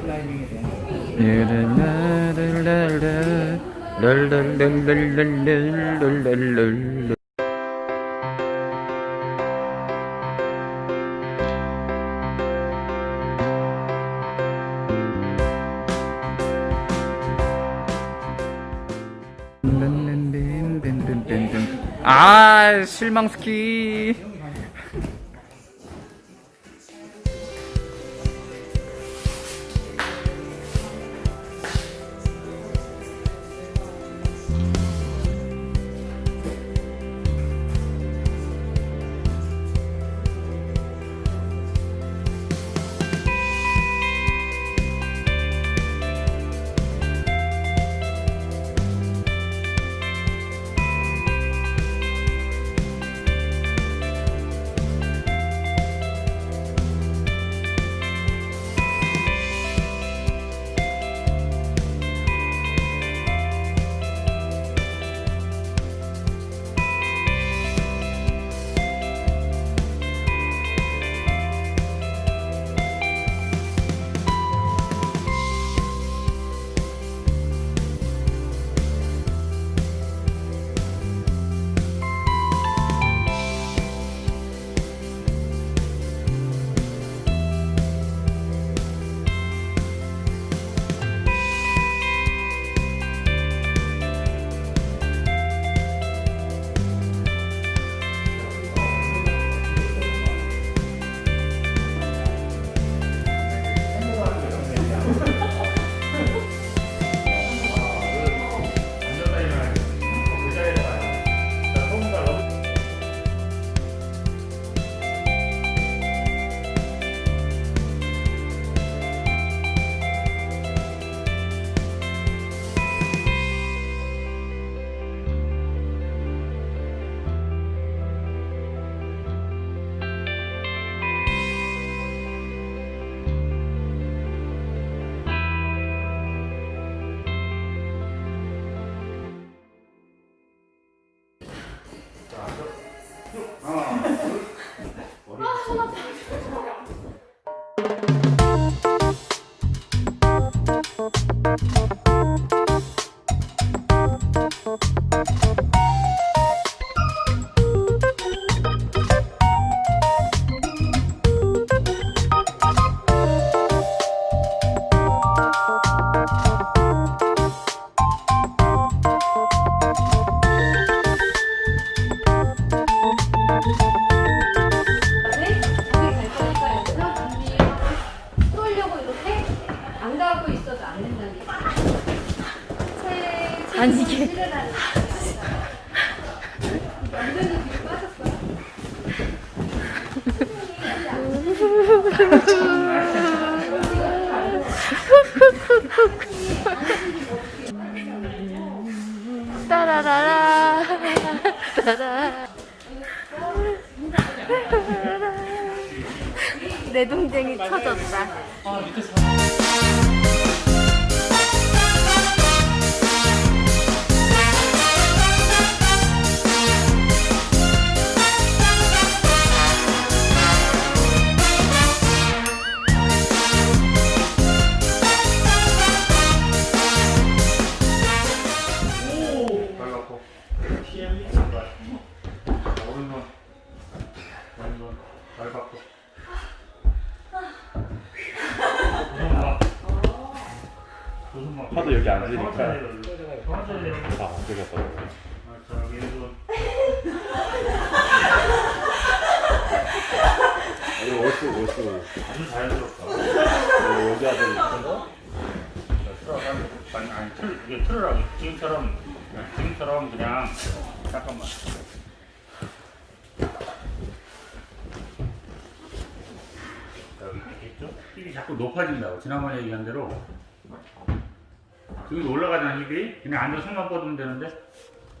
클라이밍에 대한 아 실망 스키 네? 아니 이게. 따라라라. 따라 내 동생이 터졌다 오른손 왼손 발 받고 하도 여기 앉으니까 천천히 내려 다안 되겠더라고. 자 왼손 아니 월수 월수 아주 자연스럽다 여기 아들 아니 아니 틀 이게 틀으라고 지금처럼 지금처럼 그냥 잠깐만. 여기? 힙이 자꾸 높아진다고 지난번에 얘기한 대로. 지금 올라가잖아 힙이. 그냥 앉아 손만 뻗으면 되는데.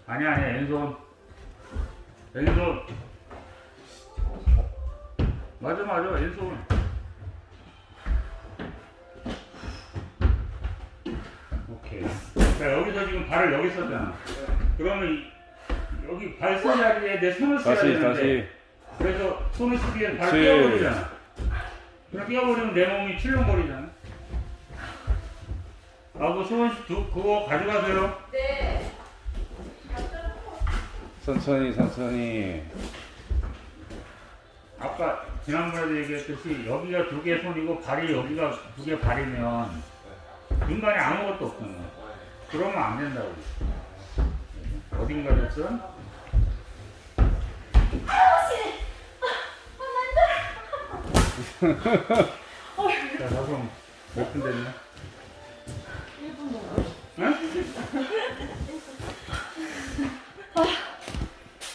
아니야 아니야 왼손. 왼손. 맞아 맞아 왼손 오케이 자 여기서 지금 발을 여기 썼잖아 그러면 이- 여기 발쓴 자리에 내 손을 써야 다시 되는데 다시 그래서 손을 쓰기엔 발을 그치. 떼어버리잖아 그냥 뛰어버리면 내 몸이 출렁거리잖아. 아, 그 수원 씨 두, 그거 가져가세요. 천천히 천천히. 아까 지난번에도 얘기했듯이 여기가 두 개 손이고 발이 여기가 두 개 발이면 중간에 아무것도 없잖아. 그러면 안 된다고. 어딘가 됐어? 자, 자성 몇분 됐냐?